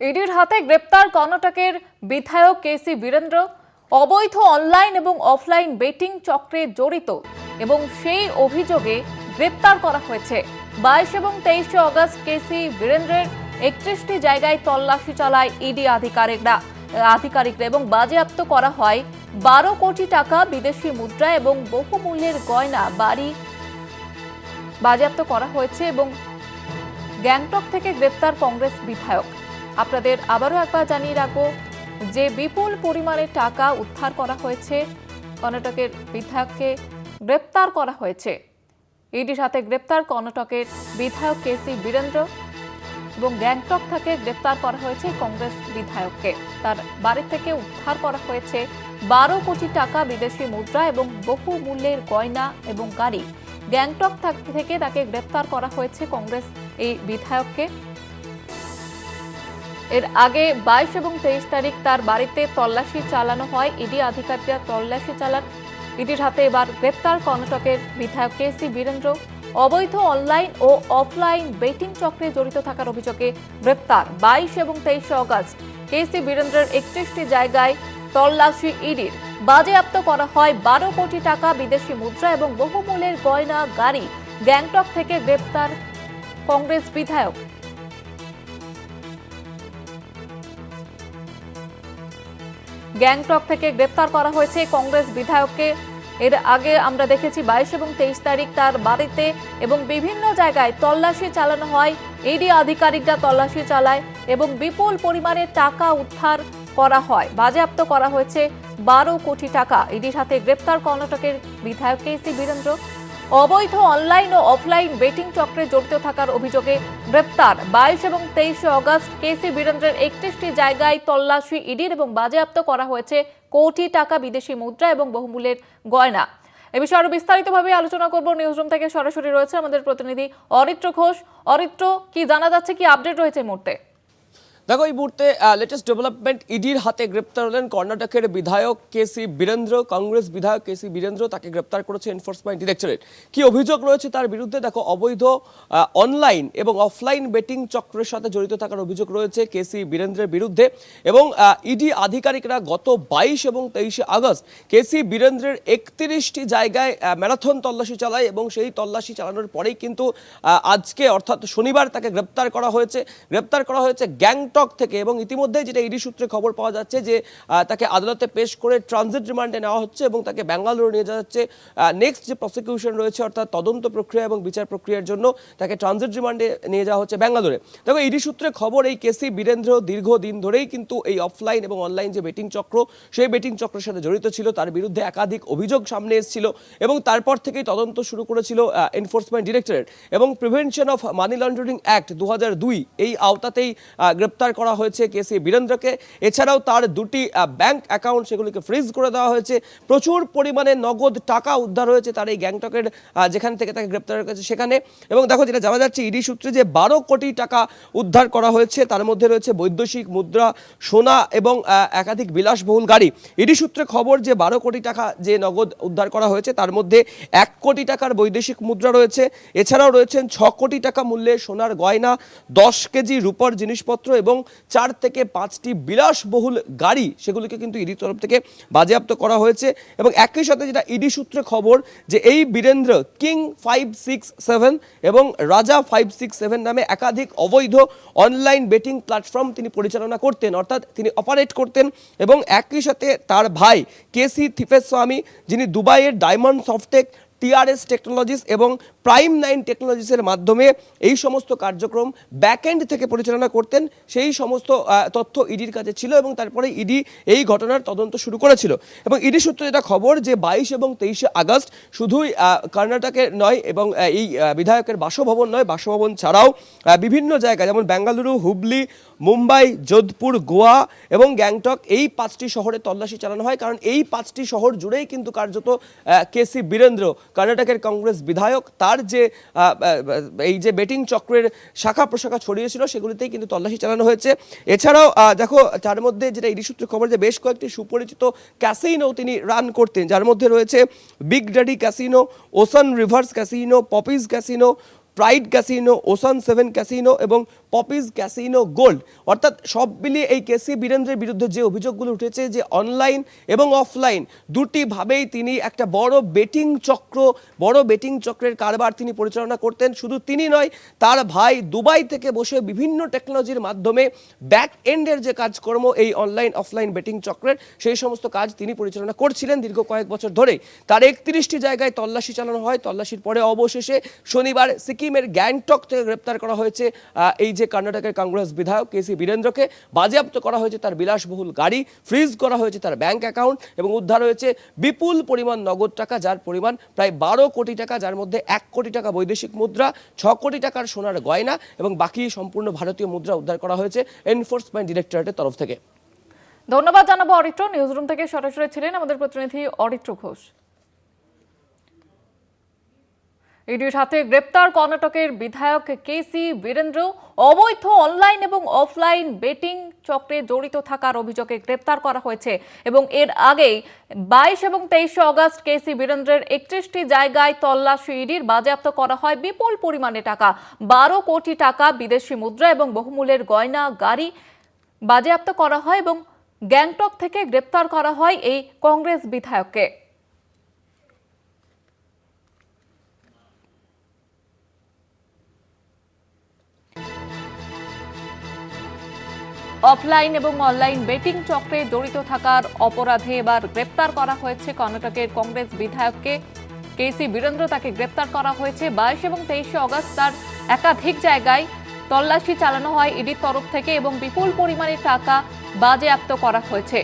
ইডির হাতে গ্রেপ্তার কর্ণাটকের বিধায়ক কে সি বীরেন্দ্র। অবৈধ অনলাইন এবং অফলাইন বেটিং চক্রে জড়িত এবং সেই অভিযোগে গ্রেপ্তার করা হয়েছে। বাইশ এবং তেইশে অগস্ট কেসি বীরেন্দ্রের একত্রিশটি জায়গায় তল্লাশি চালায় ইডি আধিকারিকরা। আধিকারিকরা এবং বাজেয়াপ্ত করা হয় বারো কোটি টাকা বিদেশি মুদ্রা এবং বহুমূল্যের গয়না, বাড়ি বাজেয়াপ্ত করা হয়েছে এবং গ্যাংটক থেকে গ্রেপ্তার কংগ্রেস বিধায়ক। আপনাদের আবারও একবার জানিয়ে রাখব, যে বিপুল পরিমাণে টাকা উদ্ধার করা হয়েছে, কর্ণাটকের বিধায়ককে গ্রেপ্তার করা হয়েছে। ইডির সাথে গ্রেপ্তার কর্ণাটকের বিধায়ক কে সি বীরেন্দ্র এবং গ্যাংটক থেকে গ্রেপ্তার করা হয়েছে কংগ্রেস বিধায়ককে। তার বাড়ি থেকে উদ্ধার করা হয়েছে বারো কোটি টাকা বিদেশি মুদ্রা এবং বহু মূল্যের গয়না এবং গাড়ি। গ্যাংটক থাক- থেকে তাকে গ্রেপ্তার করা হয়েছে কংগ্রেস এই বিধায়ককে। এর আগে বাইশ এবং তেইশ তারিখ তার বাড়িতে তল্লাশি চালানো হয়। ইডি আধিকারিকরা তল্লাশি চালান। ইডির হাতে এবার গ্রেপ্তার কর্ণাটকের বিধায়ক কে সি বীরেন্দ্র। অবৈধ অনলাইন ও অফলাইন বেটিং চক্রে জড়িত থাকার অভিযোগে গ্রেপ্তার বাইশ এবং তেইশে অগস্ট। কে সি বীরেন্দ্রের একত্রিশটি জায়গায় তল্লাশি ইডির। বাজেয়াপ্ত করা হয় বারো কোটি টাকা বিদেশি মুদ্রা এবং বহুমূল্যের গয়না, গাড়ি, গ্যাংটক থেকে গ্রেপ্তার কংগ্রেস বিধায়ক। গ্যাংটক থেকে গ্রেপ্তার করা হয়েছে কংগ্রেস বিধায়ককে। এর আগে আমরা দেখেছি বাইশ এবং তেইশ তারিখ তার বাড়িতে এবং বিভিন্ন জায়গায় তল্লাশি চালানো হয়। ইডি আধিকারিকরা তল্লাশি চালায় এবং বিপুল পরিমাণে টাকা উদ্ধার করা হয়। বাজেয়াপ্ত করা হয়েছে বারো কোটি টাকা। ইডির হাতে গ্রেপ্তার কর্ণাটকের বিধায়ক কে সি বীরেন্দ্র। অবৈধ অনলাইন ও অফলাইন বেটিং চক্রে জড়িত থাকার অভিযোগে গ্রেপ্তার। বাইশ এবং তেইশে অগস্ট কেসি বীরেন্দ্রের একত্রিশটি জায়গায় তল্লাশি, ইডির এবং বাজেয়াপ্ত করা হয়েছে কোটি টাকা বিদেশি মুদ্রা এবং বহুমূল্যের গয়না। এ বিষয়ে আরও বিস্তারিতভাবে আলোচনা করব। নিউজরুম থেকে সরাসরি রয়েছে আমাদের প্রতিনিধি অরিত্র ঘোষ। অরিত্র, কি জানা যাচ্ছে, কি আপডেট রয়েছে মুহূর্তে? দেখো, এই মুহূর্তে লেটেস্ট ডেভেলপমেন্ট ইডির হাতে গ্রেপ্তার হলেন কর্ণাটকের বিধায়ক কেসি বীরেন্দ্র। কংগ্রেস বিধায়ক কে সি বীরেন্দ্র তাকে গ্রেপ্তার করেছে এনফোর্সমেন্ট ডিরেক্টরেট কি অভিযোগ রয়েছে তার বিরুদ্ধে? দেখো, অবৈধ অনলাইন এবং অফলাইন বেটিং চক্রের সাথে জড়িত থাকার অভিযোগ রয়েছে কে সি বীরেন্দ্রের বিরুদ্ধে। এবং ইডি আধিকারিকরা গত বাইশ এবং তেইশে আগস্ট কেসি বীরেন্দ্রের একত্রিশটি জায়গায় ম্যারাথন তল্লাশি চালায় এবং সেই তল্লাশি চালানোর পরেই কিন্তু আজকে অর্থাৎ শনিবার তাকে গ্রেপ্তার করা হয়েছে। গ্রেপ্তার করা হয়েছে গ্যাংটক থেকে এবং ইতিমধ্যে যেটা ইডি সূত্রে খবর পাওয়া যাচ্ছে যে তাকে আদালতে পেশ করে ট্রানজিট রিমান্ডে নেওয়া হচ্ছে এবং তাকে ব্যাঙ্গালোরে নিয়ে যাওয়া হচ্ছে। নেক্সট যে প্রসিকিউশন রয়েছে অর্থাৎ তদন্ত প্রক্রিয়া এবং বিচার প্রক্রিয়ার জন্য তাকে ট্রানজিট রিমান্ডে নিয়ে যাওয়া হচ্ছে ব্যাঙ্গালোরে। দেখো ইডি সূত্রে খবর এই কেসি বীরেন্দ্র দীর্ঘদিন ধরেই কিন্তু এই অফলাইন এবং অনলাইন যে বেটিং চক্র সেই বেটিং চক্রের সাথে জড়িত ছিল। তার বিরুদ্ধে একাধিক অভিযোগ সামনে এসেছিল এবং তারপর থেকেই তদন্ত শুরু করেছিল এনফোর্সমেন্ট ডিরেক্টরেট এবং prevention of money laundering act দু হাজার দুই এই আওতাতেই আহ, গ্রেপ্তার করা হয়েছে কেসি বীরেন্দ্রকে। এছাড়াও তার দুটি ব্যাংক অ্যাকাউন্ট সেগুলিকে ফ্রিজ করে দেওয়া হয়েছে। প্রচুর পরিমাণে নগদ টাকা উদ্ধার হয়েছে তার এই গ্যাংটকের যেখান থেকে তাকে গ্রেপ্তার করেছে সেখানে। এবং দেখো, যেটা জানা যাচ্ছে, ইডি সূত্রে যে বারো কোটি টাকা উদ্ধার করা হয়েছে, তার মধ্যে রয়েছে বৈদেশিক মুদ্রা, সোনা এবং একাধিক বিলাসবহুল গাড়ি। ইডি সূত্রে খবর যে বারো কোটি টাকা যে নগদ উদ্ধার করা হয়েছে, তার মধ্যে এক কোটি টাকার বৈদেশিক মুদ্রা রয়েছে। এছাড়াও রয়েছেন ছ কোটি টাকা মূল্যে সোনার গয়না, দশ কেজি রূপর জিনিসপত্র এবং চার থেকে পাঁচটি বিলাসবহুল গাড়ি সেগুলিকে কিন্তু ইডি তরফ থেকে বাজেয়াপ্ত করা হয়েছে এবং একই সাথে যেটা ইডি সূত্রে খবর যে এই Birendra King five six seven এবং রাজা ফাইভ সিক্স সেভেন নামে একাধিক অবৈধ অনলাইন বেটিং প্ল্যাটফর্ম তিনি পরিচালনা করতেন, অর্থাৎ তিনি অপারেট করতেন এবং একই সাথে তার ভাই কেসি থিফেস্বামী যিনি দুবাইয়ের ডায়মন্ড সফটেক টিআরএস টেকনোলজিস এবং প্রাইম নাইন টেকনোলজিসের মাধ্যমে এই সমস্ত কার্যক্রম ব্যাকএন্ড থেকে পরিচালনা করতেন। সেই সমস্ত তথ্য ইডির কাছে ছিল এবং তারপরে ইডি এই ঘটনার তদন্ত শুরু করেছিল। এবং ইডি সূত্রে যেটা খবর যে বাইশ এবং তেইশে আগস্ট শুধুই কর্ণাটকের নয় এবং এই বিধায়কের বাসভবন নয়, বাসভবন ছাড়াও বিভিন্ন জায়গায় যেমন বেঙ্গালুরু হুবলি মুম্বাই, যোধপুর, গোয়া এবং গ্যাংটক এই পাঁচটি শহরে তল্লাশি চালানো হয়। কারণ এই পাঁচটি শহর জুড়েই কিন্তু কার্যত কেসি বীরেন্দ্র কর্ণাটকের কংগ্রেস বিধায়ক, তার যে এই যে বেটিং চক্রের শাখা প্রশাখা ছড়িয়েছিল, সেগুলিতেই কিন্তু তল্লাশি চালানো হয়েছে। এছাড়াও দেখো, তার মধ্যে যেটা ইডি সূত্রে খবর, যে বেশ কয়েকটি সুপরিচিত ক্যাসিনো তিনি রান করতেন, যার মধ্যে রয়েছে Big Daddy casino Ocean Rivers casino Puppy's casino Pride casino Ocean Seven casino এবং পপিজ ক্যাসিনো গোল্ড অর্থাৎ সব মিলিয়ে এই কেসি বীরেন্দ্রের বিরুদ্ধে যে অভিযোগগুলো উঠেছে যে অনলাইন এবং অফলাইন দুটিভাবেই তিনি একটা বড় বেটিং চক্র, বড় বেটিং চক্রের কারবার তিনি পরিচালনা করতেন। শুধু তিনি নয়, তার ভাই দুবাই থেকে বসে বিভিন্ন টেকনোলজির মাধ্যমে ব্যাক এন্ডের যে কাজকর্ম, এই অনলাইন অফলাইন বেটিং চক্রের সেই সমস্ত কাজ তিনি পরিচালনা করছিলেন দীর্ঘ কয়েক বছর ধরে তার একত্রিশটি জায়গায় তল্লাশি চালানো হয়। তল্লাশির পরে অবশেষে শনিবার সিকিমের গ্যাংটক থেকে গ্রেপ্তার করা হয়েছে এই যে কর্ণাটকের কংগ্রেস বিধায়ক কে সি বীরেন্দ্রকে। বাজেয়াপ্ত করা হয়েছে তার বিলাসবহুল গাড়ি, ফ্রিজ করা হয়েছে তার ব্যাংক অ্যাকাউন্ট এবং উদ্ধার হয়েছে বিপুল পরিমাণ নগদ টাকা, যার পরিমাণ প্রায় বারো কোটি টাকা, যার মধ্যে এক কোটি টাকা বৈদেশিক মুদ্রা, ছ কোটি টাকার সোনার গয়না এবং বাকি সম্পূর্ণ ভারতীয় মুদ্রা উদ্ধার করা হয়েছে এনফোর্সমেন্ট ডিরেক্টরেটের তরফ থেকে। ধন্যবাদ জানাব অরিত্র। নিউজরুম থেকে সরাসরি ছিলেন আমাদের প্রতিনিধি অরিত্র ঘোষ। ইডির হাতে গ্রেপ্তার কর্ণাটকের বিধায়ক কেসি বীরেন্দ্র। অবৈধ অনলাইন এবং অফলাইন বেটিং চক্রে জড়িত থাকার অভিযোগে গ্রেপ্তার করা হয়েছে এবং এর আগেই বাইশ এবং তেইশে অগস্ট কেসি বীরেন্দ্রের একত্রিশটি জায়গায় তল্লাশি ইডির বাজেয়াপ্ত করা হয়। বিপুল পরিমাণে টাকা, বারো কোটি টাকা বিদেশি মুদ্রা এবং বহুমূল্যের গয়না, গাড়ি বাজেয়াপ্ত করা হয় এবং গ্যাংটক থেকে গ্রেপ্তার করা হয় এই কংগ্রেস বিধায়ককে। অফলাইন এবং অনলাইন বেটিং চক্রে জড়িত থাকার অপরাধে এবার গ্রেপ্তার করা হয়েছে কর্ণাটকের কংগ্রেস বিধায়ককে। কেসি বীরেন্দ্র তাকে গ্রেপ্তার করা হয়েছে বাইশ এবং তেইশে অগস্ট তার একাধিক জায়গায় তল্লাশি চালানো হয় ইডির তরফ থেকে এবং বিপুল পরিমাণে টাকা বাজেয়াপ্ত করা হয়েছে।